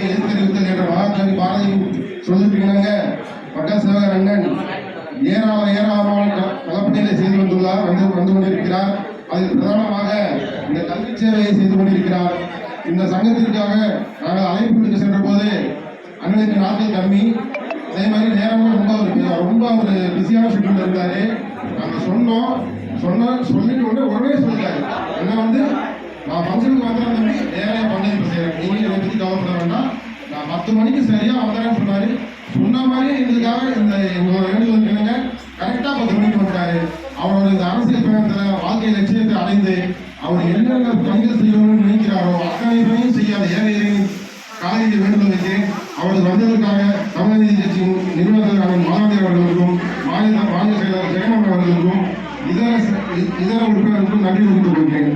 ஆட்சியை எதிர்த்தறிவித்தல் என்ற மகாகவி பாரதி சொல்லிருக்கிறாங்க மக்கள் சேவகர் அண்ணன் ஏராள ஏராளமான கலப்பட்டியில் செய்து வந்துள்ளார் வந்து வந்து கொண்டிருக்கிறார். அதில் பிரதானமாக இந்த கல்வி சேவையை செய்து கொண்டிருக்கிறார். இந்த சங்கத்திற்காக நாங்கள் அழைப்பு விடுக்க சென்ற போது அண்ணனுக்கு நாட்கள் கம்மி. அதே மாதிரி நேரமும் ரொம்ப ஒரு ரொம்ப ஒரு பிஸியான ஷெட்யூல் இருந்தாரு. நாங்கள் சொன்னோம். சொன்ன சொல்லிட்டு உடனே உடனே சொல்லிட்டாரு. என்ன வந்து நான் ஃபங்க்ஷனுக்கு வந்தேன் தம்பி பத்து மணிக்கு சரியாக வந்துடுறேன்னு சொன்னாரு சொன்ன மாதிரி எங்களுக்காக இந்த உங்களோட வேண்டுதல் கேளுங்க கரெக்டாக பத்து மணிக்கு வந்துட்டாரு. அவரோட இந்த அரசியல் பயணத்துல வாழ்க்கை லட்சியத்தை அடைந்து அவர் என்னென்ன பணிகள் செய்யணும்னு நினைக்கிறாரோ அத்தனை பணியும் செய்யாத ஏழையரையும் காலையில் வேண்டுதல் வைத்து அவரது வந்ததற்காக தமிழக நீதி கட்சியின் நிறுவனத்திற்கான மாணவி அவர்களுக்கும் மாநில மாநில செயலாளர் ஜெயமன் அவர்களுக்கும் இதர இதர உறுப்பினர்களுக்கும் நன்றி தெரிவித்துக் கொள்கிறேன்.